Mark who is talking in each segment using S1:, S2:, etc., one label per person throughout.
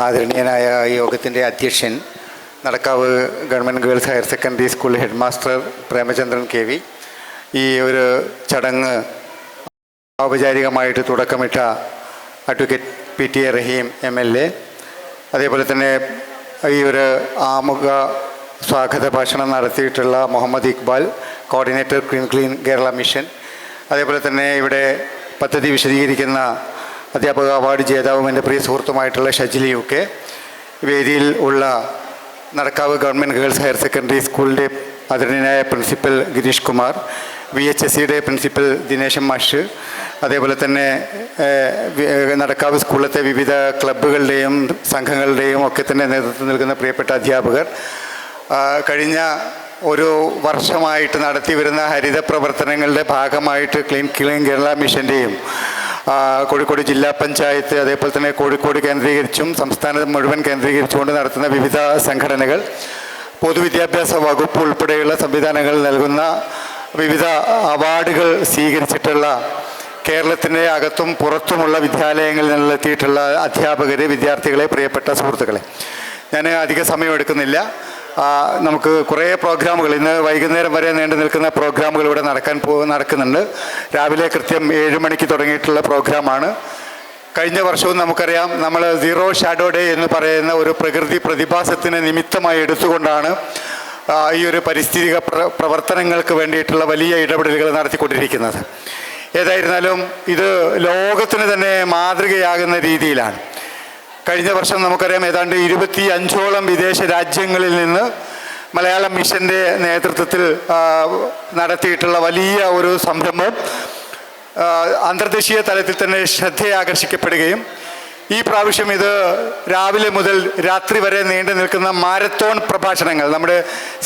S1: ആദരണീയനായ യോഗത്തിന്റെ അധ്യക്ഷൻ Nadakkavu government girls higher secondary school head master Premachandran K V. ഈ ഒരു ചടങ്ങ് ഔപചാരികമായിട്ട് തുടക്കമിട്ട advocate P T A Rahim M L A. അതേപോലെ തന്നെ ഈ ഒരു ആമുഖ സ്വാഗത ഭാഷണം നടത്തിയിട്ടുള്ള Muhammad Iqbal coordinator clean clean Kerala mission. അതേപോലെ തന്നെ ഇവിടെ പദ്ധതി വിശദീകരിക്കുന്ന അധ്യാപക അവാർഡ് ജേതാവും എന്റെ പ്രിയ സുഹൃത്തുമായിട്ടുള്ള ഷജിലിയൊക്കെ വേദിയിൽ ഉള്ള Nadakkavu government girls higher secondary സ്കൂളിന്റെ ആദരണീയനായ principal Girish Kumar V H S സിയുടെ പ്രിൻസിപ്പൽ ദിനേശൻ മാഷ് അതേപോലെ തന്നെ നടക്കാവ് സ്കൂളിലത്തെ വിവിധ ക്ലബ്ബുകളുടെയും സംഘങ്ങളുടെയും ഒക്കെ തന്നെ നേതൃത്വം നൽകുന്ന പ്രിയപ്പെട്ട അധ്യാപകർ കഴിഞ്ഞ ഒരു വർഷമായിട്ട് നടത്തി വരുന്ന ഹരിത പ്രവർത്തനങ്ങളുടെ ഭാഗമായിട്ട് ക്ലീൻ ക്ലീൻ കേരള മിഷന്റെയും കോഴിക്കോട് ജില്ലാ പഞ്ചായത്ത് അതേപോലെ തന്നെ കോഴിക്കോട് കേന്ദ്രീകരിച്ചും സംസ്ഥാനം മുഴുവൻ കേന്ദ്രീകരിച്ചുകൊണ്ട് നടത്തുന്ന വിവിധ സംഘടനകൾ പൊതുവിദ്യാഭ്യാസ വകുപ്പ് ഉൾപ്പെടെയുള്ള സംവിധാനങ്ങൾ നൽകുന്ന വിവിധ അവാർഡുകൾ സ്വീകരിച്ചിട്ടുള്ള കേരളത്തിന്റെ അകത്തും പുറത്തുമുള്ള വിദ്യാലയങ്ങളിൽ നിന്നെത്തിയിട്ടുള്ള അധ്യാപകരെ വിദ്യാർത്ഥികളെ പ്രിയപ്പെട്ട സുഹൃത്തുക്കളെ. ഞാൻ അധിക സമയം എടുക്കുന്നില്ല. നമുക്ക് കുറേ പ്രോഗ്രാമുകൾ. ഇന്ന് വൈകുന്നേരം വരെ നീണ്ടു നിൽക്കുന്ന പ്രോഗ്രാമുകൾ ഇവിടെ നടക്കാൻ പോ നടക്കുന്നുണ്ട്. രാവിലെ കൃത്യം ഏഴ് മണിക്ക് തുടങ്ങിയിട്ടുള്ള പ്രോഗ്രാമാണ്. കഴിഞ്ഞ വർഷവും നമുക്കറിയാം നമ്മൾ സീറോ ഷാഡോ ഡേ എന്ന് പറയുന്ന ഒരു പ്രകൃതി പ്രതിഭാസത്തിന് നിമിത്തമായി എടുത്തുകൊണ്ടാണ് ഈ ഒരു പരിസ്ഥിതിക പ്രവർത്തനങ്ങൾക്ക് വേണ്ടിയിട്ടുള്ള വലിയ ഇടപെടലുകൾ നടത്തിക്കൊണ്ടിരിക്കുന്നത്. ഏതായിരുന്നാലും ഇത് ലോകത്തിന് തന്നെ മാതൃകയാകുന്ന രീതിയിലാണ്. കഴിഞ്ഞ വർഷം നമുക്കറിയാം ഏതാണ്ട് ഇരുപത്തി അഞ്ചോളം വിദേശ രാജ്യങ്ങളിൽ നിന്ന് മലയാളം മിഷന്റെ നേതൃത്വത്തിൽ നടത്തിയിട്ടുള്ള വലിയ ഒരു സംരംഭം അന്തർദേശീയ തലത്തിൽ തന്നെ ശ്രദ്ധയാകർഷിക്കപ്പെടുകയും ഈ പ്രാവശ്യം ഇത് രാവിലെ മുതൽ രാത്രി വരെ നീണ്ടു നിൽക്കുന്ന മാരത്തോൺ പ്രഭാഷണങ്ങൾ നമ്മുടെ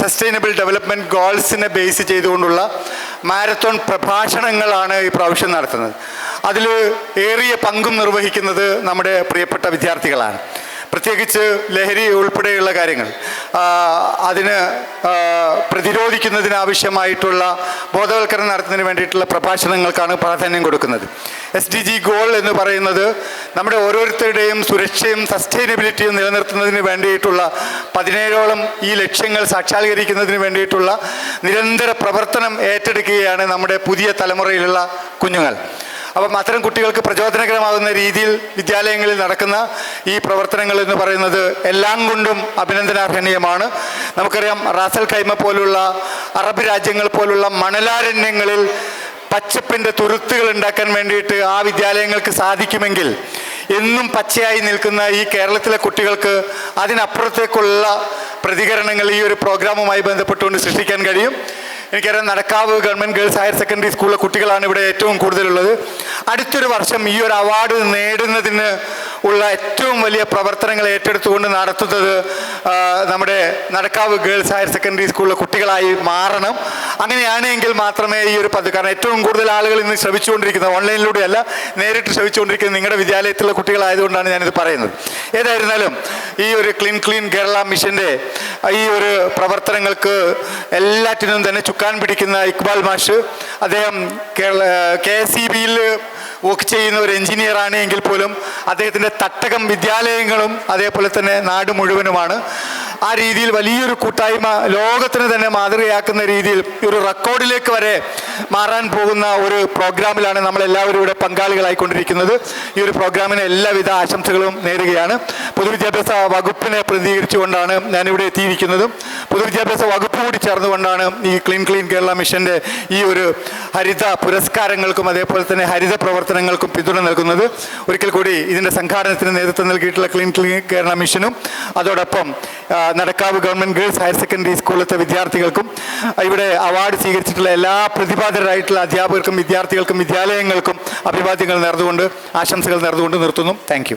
S1: സസ്റ്റൈനബിൾ ഡെവലപ്മെന്റ് ഗോൾസിനെ ബേസ് ചെയ്തുകൊണ്ടുള്ള മാരത്തോൺ പ്രഭാഷണങ്ങളാണ് ഈ പ്രാവശ്യം നടത്തുന്നത്. അതിൽ ഏറിയ പങ്കും നിർവഹിക്കുന്നത് നമ്മുടെ പ്രിയപ്പെട്ട വിദ്യാർത്ഥികളാണ്. പ്രത്യേകിച്ച് ലഹരി ഉൾപ്പെടെയുള്ള കാര്യങ്ങൾ. അതിന് പ്രതിരോധിക്കുന്നതിനാവശ്യമായിട്ടുള്ള ബോധവൽക്കരണം നടത്തുന്നതിന് വേണ്ടിയിട്ടുള്ള പ്രഭാഷണങ്ങൾക്കാണ് പ്രാധാന്യം കൊടുക്കുന്നത്. എസ് ഡി ജി ഗോൾ എന്ന് പറയുന്നത് നമ്മുടെ ഓരോരുത്തരുടെയും സുരക്ഷയും സസ്റ്റൈനബിലിറ്റിയും നിലനിർത്തുന്നതിന് വേണ്ടിയിട്ടുള്ള പതിനേഴോളം ഈ ലക്ഷ്യങ്ങൾ സാക്ഷാത്കരിക്കുന്നതിന് വേണ്ടിയിട്ടുള്ള നിരന്തര പ്രവർത്തനം ഏറ്റെടുക്കുകയാണ് നമ്മുടെ പുതിയ തലമുറയിലുള്ള കുഞ്ഞുങ്ങൾ. അപ്പം അത്തരം കുട്ടികൾക്ക് പ്രചോദനകരമാകുന്ന രീതിയിൽ വിദ്യാലയങ്ങളിൽ നടക്കുന്ന ഈ പ്രവർത്തനങ്ങൾ എന്ന് പറയുന്നത് എല്ലാം കൊണ്ടും അഭിനന്ദനാർഹനീയമാണ്. നമുക്കറിയാം റാസൽ കൈമ പോലുള്ള അറബ് രാജ്യങ്ങൾ പോലുള്ള മണലാരണ്യങ്ങളിൽ പച്ചപ്പിന്റെ തുരുത്തുകൾ ഉണ്ടാക്കാൻ വേണ്ടിയിട്ട് ആ വിദ്യാലയങ്ങൾക്ക് സാധിക്കുമെങ്കിൽ എന്നും പച്ചയായി നിൽക്കുന്ന ഈ കേരളത്തിലെ കുട്ടികൾക്ക് അതിനപ്പുറത്തേക്കുള്ള പ്രതികരണങ്ങൾ ഈ ഒരു പ്രോഗ്രാമുമായി ബന്ധപ്പെട്ടുകൊണ്ട് സൃഷ്ടിക്കാൻ കഴിയും. എനിക്കറിയാം Nadakkavu government girls higher secondary സ്കൂളിലെ കുട്ടികളാണ് ഇവിടെ ഏറ്റവും കൂടുതലുള്ളത്. അടുത്തൊരു വർഷം ഈ ഒരു അവാർഡ് നേടുന്നതിന് ഉള്ള ഏറ്റവും വലിയ പ്രവർത്തനങ്ങൾ ഏറ്റെടുത്തുകൊണ്ട് നടത്തുന്നത് നമ്മുടെ നടക്കാവ് ഗേൾസ് ഹയർ സെക്കൻഡറി സ്കൂളിലെ കുട്ടികളായി മാറണം. അങ്ങനെയാണെങ്കിൽ മാത്രമേ ഈ ഒരു പദ്ധതി കാരണം ഏറ്റവും കൂടുതൽ ആളുകൾ ഇന്ന് ശ്രമിച്ചുകൊണ്ടിരിക്കുന്നത് ഓൺലൈനിലൂടെയല്ല നേരിട്ട് ശ്രമിച്ചുകൊണ്ടിരിക്കുന്നത് നിങ്ങളുടെ വിദ്യാലയത്തിലുള്ള കുട്ടികളായതുകൊണ്ടാണ് ഞാനിത് പറയുന്നത്. ഏതായിരുന്നാലും ഈ ഒരു ക്ലീൻ ക്ലീൻ കേരള മിഷന്റെ ഈ ഒരു പ്രവർത്തനങ്ങൾക്ക് എല്ലാറ്റിനും തന്നെ ചുക്കാൻ പിടിക്കുന്ന ഇക്ബാൽ മാഷ് അദ്ദേഹം കേരള കെ എസ് ഇ ബിയിൽ വർക്ക് ചെയ്യുന്ന ഒരു എഞ്ചിനീയറാണ് എങ്കിൽ പോലും അദ്ദേഹത്തിന്റെ തട്ടകം വിദ്യാലയങ്ങളും അതേപോലെ തന്നെ നാട് മുഴുവനുമാണ്. ആ രീതിയിൽ വലിയൊരു കൂട്ടായ്മ ലോകത്തിന് തന്നെ മാതൃകയാക്കുന്ന രീതിയിൽ ഒരു റെക്കോർഡിലേക്ക് വരെ മാറാൻ പോകുന്ന ഒരു പ്രോഗ്രാമിലാണ് നമ്മൾ എല്ലാവരും ഇവിടെ പങ്കാളികളായിക്കൊണ്ടിരിക്കുന്നത്. ഈ ഒരു പ്രോഗ്രാമിന് എല്ലാവിധ ആശംസകളും നേരുകയാണ്. പൊതുവിദ്യാഭ്യാസ വകുപ്പിനെ പ്രതിനിധീകരിച്ചുകൊണ്ടാണ് ഞാനിവിടെ എത്തിയിരിക്കുന്നതും. പൊതുവിദ്യാഭ്യാസ വകുപ്പ് കൂടി ചേർന്നുകൊണ്ടാണ് ഈ ക്ലീൻ ക്ലീൻ കേരള മിഷന്റെ ഈ ഒരു ഹരിത പുരസ്കാരങ്ങൾക്കും അതേപോലെ തന്നെ ഹരിത പ്രവർത്തനങ്ങൾക്കും പിന്തുണ നൽകുന്നത്. ഒരിക്കൽ കൂടി ഇതിന്റെ സംഘാടനത്തിന് നേതൃത്വം നൽകിയിട്ടുള്ള ക്ലീൻ ക്ലീൻ കേരള മിഷനും അതോടൊപ്പം Nadakkavu government girls higher secondary സ്കൂളിലത്തെ വിദ്യാർത്ഥികൾക്കും ഇവിടെ അവാർഡ് സ്വീകരിച്ചിട്ടുള്ള എല്ലാ പ്രതിഭാതരായിട്ടുള്ള അധ്യാപകർക്കും വിദ്യാർത്ഥികൾക്കും വിദ്യാലയങ്ങൾക്കും അഭിവാദ്യങ്ങൾ നേർന്നുകൊണ്ട് ആശംസകൾ നേർന്നുകൊണ്ട് നിർത്തുന്നു. താങ്ക്